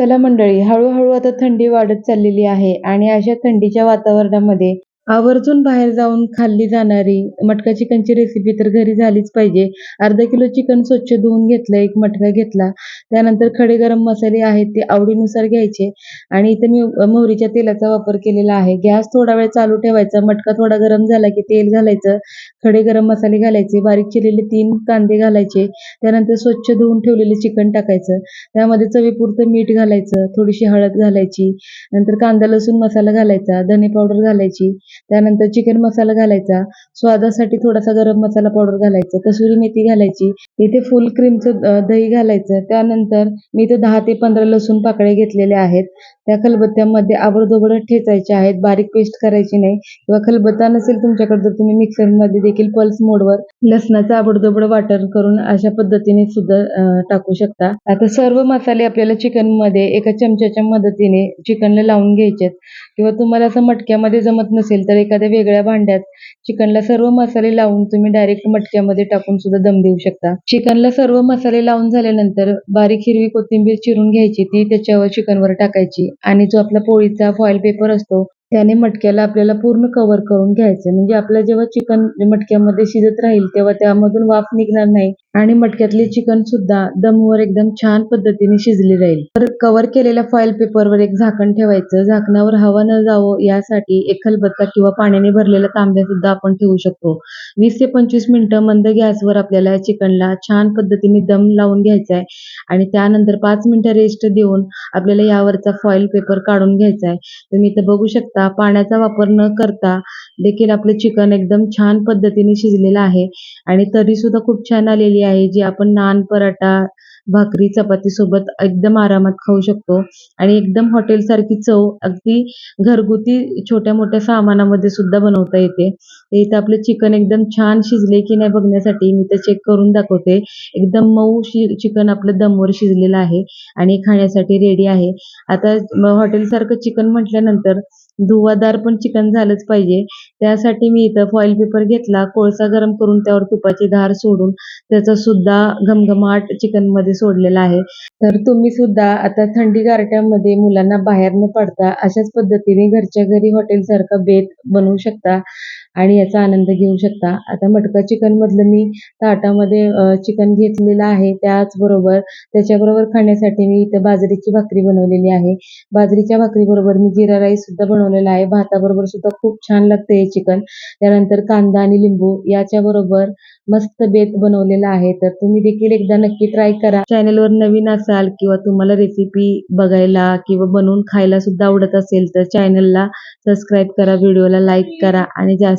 चला मंडळी हळूहळू आता थंडी वाढत चाललेली आहे आणि अशा थंडीच्या वातावरणामध्ये आवर्जून बाहेर जाऊन खाल्ली जाणारी मटका चिकनची रेसिपी तर घरी झालीच पाहिजे. अर्धा किलो चिकन स्वच्छ धुवून घेतलं एक मटका घेतला. त्यानंतर खडे गरम मसाले आहेत ते आवडीनुसार घ्यायचे. आणि इथे मी मोहरीच्या तेलाचा वापर केलेला आहे. गॅस थोडा वेळ चालू ठेवायचा. मटका थोडा गरम झाला की तेल घालायचं. खडे गरम मसाले घालायचे. बारीक चिरलेले तीन कांदे घालायचे. त्यानंतर स्वच्छ धुवून ठेवलेले चिकन टाकायचं. त्यामध्ये चवीपुरतं मीठ घालायचं. थोडीशी हळद घालायची. नंतर कांदा लसूण मसाला घालायचा. धने पावडर घालायची. त्यानंतर चिकन मसाला घालायचा. स्वादासाठी थोडासा गरम मसाला पावडर घालायचा. कसुरी मेथी घालायची. इथे फुल क्रीमचं दही घालायचं. त्यानंतर मी इथे दहा ते पंधरा लसूण पाकळ्या घेतलेल्या आहेत. त्या खलबत्त्यामध्ये आवडदोबड ठेचायच्या आहेत बारीक पेस्ट करायची नाही. किंवा खलबत्ता नसेल तुमच्याकडे तर तुम्ही मिक्सरमध्ये देखील पल्स मोडवर लसणाचं आवडदोबड वाटण करून अशा पद्धतीने सुद्धा टाकू शकता. आता सर्व मसाले आपल्याला चिकनमध्ये एका चमच्याच्या मदतीने चिकनला लावून घ्यायचे किंवा तुम्हाला असं मटक्यामध्ये जमत नसेल तर एखाद्या वेगळ्या भांड्यात चिकनला सर्व मसाले लावून तुम्ही डायरेक्ट मटक्यामध्ये टाकून सुद्धा दम देऊ शकता. चिकनला सर्व मसाले लावून झाल्यानंतर बारीक हिरवी कोथिंबीर चिरून घ्यायची ती त्याच्यावर चिकनवर टाकायची. आणि जो आपला पोळीचा फॉइल पेपर असतो त्याने मटक्याला आपल्याला पूर्ण कव्हर करून घ्यायचं. म्हणजे आपलं जेव्हा चिकन मटक्यामध्ये शिजत राहील तेव्हा त्यामधून वाफ निघणार नाही. आणि मटक्यातले चिकन सुद्धा दमवर एकदम छान पद्धतीने शिजली राहील. तर कव्हर केलेल्या फॉईल पेपरवर एक झाकण ठेवायचं. झाकणावर हवा न जावं यासाठी एक खलबत्ता किंवा पाण्याने भरलेला तांब्या सुद्धा आपण ठेवू शकतो. वीस ते पंचवीस मिनिटं मंद गॅसवर आपल्याला चिकनला छान पद्धतीने दम लावून घ्यायचा आहे. आणि त्यानंतर पाच मिनिटं रेस्ट देऊन आपल्याला यावरचा फॉईल पेपर काढून घ्यायचा आहे. तुम्ही इथं बघू शकता पाण्याचा वापर न करता देखील आपलं चिकन एकदम छान पद्धतीने शिजलेलं आहे. आणि तरी सुद्धा खूप छान आलेली आहे जी आपण नान पराठा भाकरी चपाती सोबत एकदम आरामात खाऊ शकतो. आणि एकदम हॉटेल सारखी चव अगदी घरगुती छोट्या मोठ्या सामानामध्ये सुद्धा बनवता येते. इथं आपलं चिकन एकदम छान शिजले की नाही बघण्यासाठी मी ते चेक करून दाखवते. एकदम मऊ चिकन आपलं दमवर शिजलेलं आहे आणि खाण्यासाठी रेडी आहे. आता हॉटेल सारखं चिकन म्हटल्यानंतर धुवादार पण चिकन झालंच पाहिजे. त्यासाठी मी इथं फॉईल पेपर घेतला कोळसा गरम करून त्यावर तुपाची धार सोडून त्याचा सुद्धा घमघमाट चिकनमध्ये सोडलेला आहे. तर तुम्ही सुद्धा आता थंडी गारट्यामध्ये मुलांना बाहेर न पडता अशाच पद्धतीने घरच्या घरी हॉटेलसारखा बेत बनवू शकता. आणि याचा आनंद घेऊ शकता. आता मटका चिकन मधलं मी ताटामध्ये चिकन घेतलेलं आहे. त्याचबरोबर त्याच्याबरोबर खाण्यासाठी मी इथं बाजरीची भाकरी बनवलेली आहे. बाजरीच्या भाकरीबरोबर मी जिरा राईस सुद्धा बनवलेला आहे. भाताबरोबर सुद्धा खूप छान लागतं हे चिकन त्यानंतर कांदा आणि लिंबू याच्याबरोबर मस्त बेत बनवलेला आहे. तर तुम्ही देखील एकदा नक्की ट्राय करा. चॅनलवर नवीन असाल किंवा तुम्हाला रेसिपी बघायला किंवा बनवून खायला सुद्धा आवडत असेल तर चॅनलला सबस्क्राईब करा व्हिडिओला लाईक करा आणि जास्त